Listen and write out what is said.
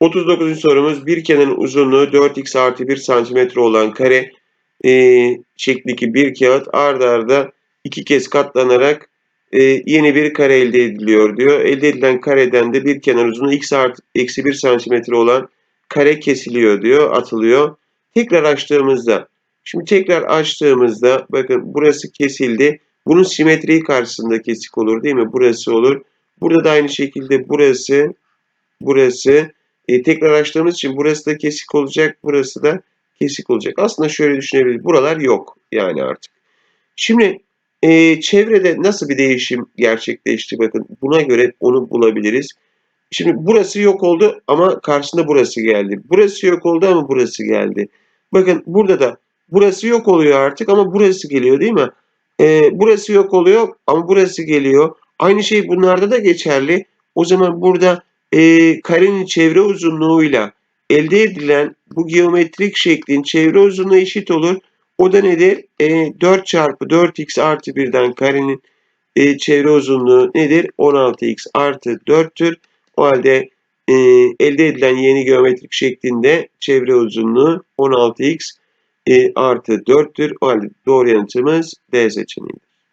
39. sorumuz bir kenarın uzunluğu 4x artı 1 santimetre olan kare e, şeklindeki bir kağıt ardarda arda iki kez katlanarak e, yeni bir kare elde ediliyor diyor. Elde edilen kareden de bir kenar uzunluğu x artı eksi 1 santimetre olan kare kesiliyor diyor, atılıyor. Tekrar açtığımızda, şimdi tekrar açtığımızda bakın burası kesildi. Bunun simetriği karşısında kesik olur değil mi? Burası olur. Burada da aynı şekilde burası, burası. E, tekrar açtığımız için burası da kesik olacak, burası da kesik olacak. Aslında şöyle düşünebiliriz. Buralar yok yani artık. Şimdi e, çevrede nasıl bir değişim gerçekleşti? Bakın buna göre onu bulabiliriz. Şimdi burası yok oldu ama karşısında burası geldi. Burası yok oldu ama burası geldi. Bakın burada da burası yok oluyor artık ama burası geliyor değil mi? Ee, burası yok oluyor ama burası geliyor. Aynı şey bunlarda da geçerli. O zaman burada e, karenin çevre uzunluğuyla elde edilen bu geometrik şeklin çevre uzunluğu eşit olur. O da nedir? E, 4 çarpı 4x artı 1'den karenin e, çevre uzunluğu nedir? 16x artı 4'tür. O halde e, elde edilen yeni geometrik şeklinde çevre uzunluğu 16x e, artı 4'tür. O halde doğru yanıtımız D seçeneğidir.